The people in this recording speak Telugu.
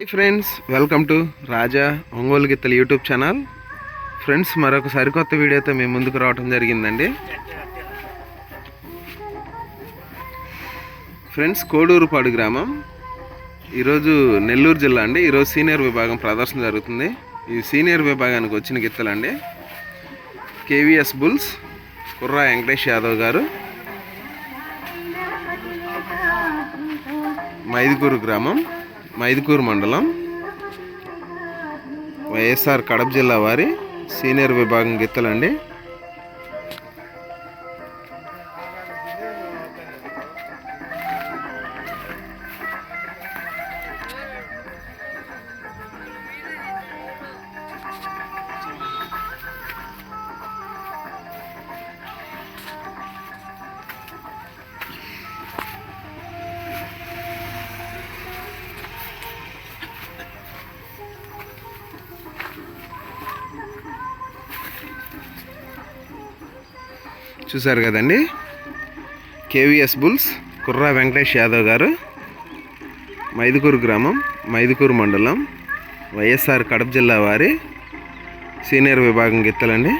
Hi friends welcome to Raja Ongole గిత్తలు యూట్యూబ్ ఛానల్ ఫ్రెండ్స్ మరొక సరికొత్త వీడియోతో మేము ముందుకు రావడం జరిగిందండి. ఫ్రెండ్స్ కోడూరుపాడు గ్రామం. ఈరోజు నెల్లూరు జిల్లా అండి. ఈరోజు సీనియర్ విభాగం ప్రదర్శన జరుగుతుంది. ఈ సీనియర్ విభాగానికి వచ్చిన గిత్తలండి కేవీఎస్ బుల్స్ కుర్రా వెంకటేష్ యాదవ్ గారు. మైదుకూరు గ్రామం. మైదుకూరు మండలం వైఎస్ఆర్ కడప జిల్లా వారి సీనియర్ విభాగం గీతలండి చూసారు కదండి? కేవీఎస్ బుల్స్ కుర్రా వెంకటేష్ యాదవ్ గారు మైదుకూరు గ్రామం మైదుకూరు మండలం వైఎస్ఆర్ కడప జిల్లా వారి సీనియర్ విభాగం గిత్తలండి.